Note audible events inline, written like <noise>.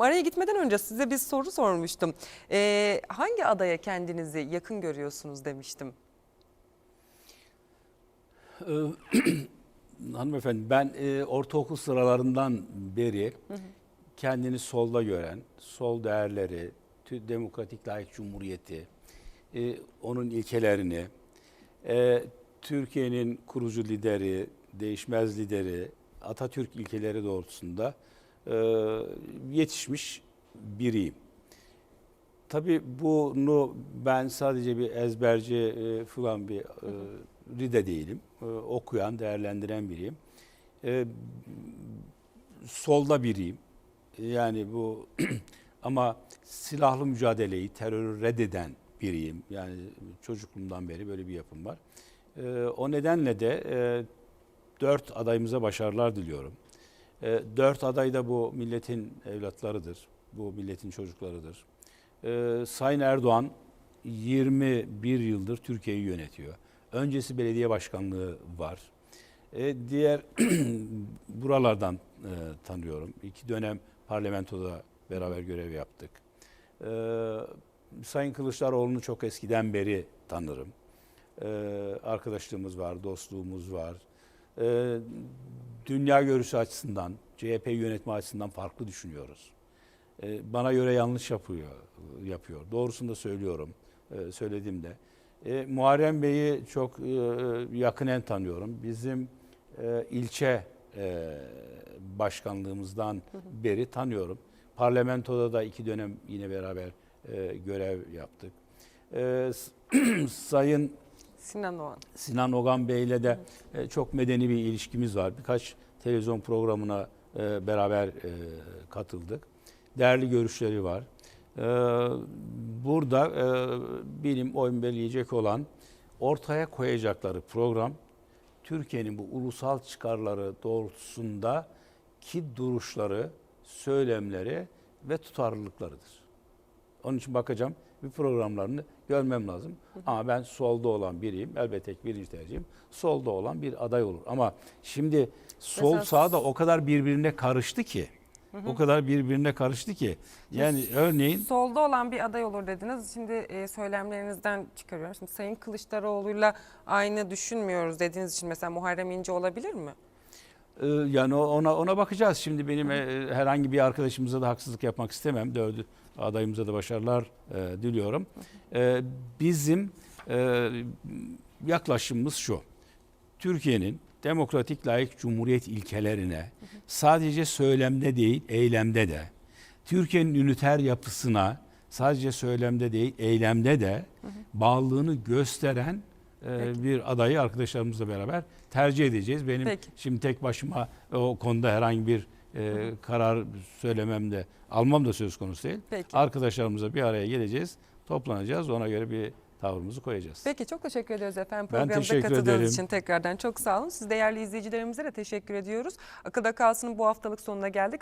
Araya gitmeden önce size bir soru sormuştum. Ee, hangi adaya kendinizi yakın görüyorsunuz demiştim. Ee, <clears throat> Hanımefendi ben e, ortaokul sıralarından beri kendini solda gören, sol değerleri, demokratik layık cumhuriyeti, e, onun ilkelerini, e, Türkiye'nin kurucu lideri, değişmez lideri, Atatürk ilkeleri doğrultusunda yetişmiş biriyim. Tabii bunu ben sadece bir ezberci e, falan bir e, ride değilim. E, okuyan, değerlendiren biriyim. E, solda biriyim. Yani bu <clears throat> ama silahlı mücadeleyi, terörü reddeden biriyim. Yani çocukluğumdan beri böyle bir yapım var. E, o nedenle de e, dört adayımıza başarılar diliyorum. E, dört aday da bu milletin evlatlarıdır. Bu milletin çocuklarıdır. Ee, Sayın Erdoğan 21 yıldır Türkiye'yi yönetiyor. Öncesi belediye başkanlığı var. Ee, diğer <clears throat> buralardan e, tanıyorum. İki dönem parlamentoda beraber görev yaptık. Ee, Sayın Kılıçdaroğlu'nu çok eskiden beri tanırım. Ee, arkadaşlığımız var, dostluğumuz var. Ee, dünya görüşü açısından, CHP yönetme açısından farklı düşünüyoruz. Ee, bana göre yanlış yapıyor, yapıyor. Doğrusunu da söylüyorum, e, söylediğimde. E, Muharrem Bey'i çok e, yakinen tanıyorum. Bizim e, ilçe e, başkanlığımızdan beri tanıyorum. Parlamentoda da iki dönem yine beraber e, görev yaptık. E, <clears throat> Sayın Sinan Oğan. Sinan Ogan Bey'le de e, çok medeni bir ilişkimiz var. Birkaç televizyon programına e, beraber e, katıldık. Değerli görüşleri var. E, Burada e, benim oyun belirleyecek olan ortaya koyacakları program Türkiye'nin bu ulusal çıkarları doğrultusunda ki duruşları, söylemleri ve tutarlılıklarıdır. Onun için bakacağım bir programlarını görmem lazım. Ama ben solda olan biriyim. Elbette ki birinci tercihim solda olan bir aday olur. Ama şimdi sol Mesela- sağ da o kadar birbirine karıştı ki. O kadar birbirine karıştı ki. Yani örneğin Solda olan bir aday olur dediniz. Şimdi e, söylemlerinizden çıkarıyorum. Şimdi Sayın Kılıçdaroğlu'yla aynı düşünmüyoruz dediğiniz için mesela Muharrem İnce olabilir mi? Ee, Yani ona ona bakacağız. Şimdi benim e, herhangi bir arkadaşımıza da haksızlık yapmak istemem. Dördü adayımıza da başarılar e, diliyorum. E, bizim yaklaşımımız şu. Türkiye'nin demokratik layık cumhuriyet ilkelerine sadece söylemde değil eylemde de Türkiye'nin üniter yapısına sadece söylemde değil eylemde de bağlılığını gösteren Peki. bir adayı arkadaşlarımızla beraber tercih edeceğiz. Benim Peki. şimdi tek başıma o konuda herhangi bir e, karar söylemem de almam da söz konusu değil. Peki. Arkadaşlarımızla bir araya geleceğiz, toplanacağız. Ona göre bir tavrımızı koyacağız. Peki çok teşekkür ediyoruz efendim. Ben Programımıza teşekkür katıldığınız ederim. için tekrardan çok sağ olun. Siz değerli izleyicilerimize de teşekkür ediyoruz. Akılda Kalsın'ın bu haftalık sonuna geldik.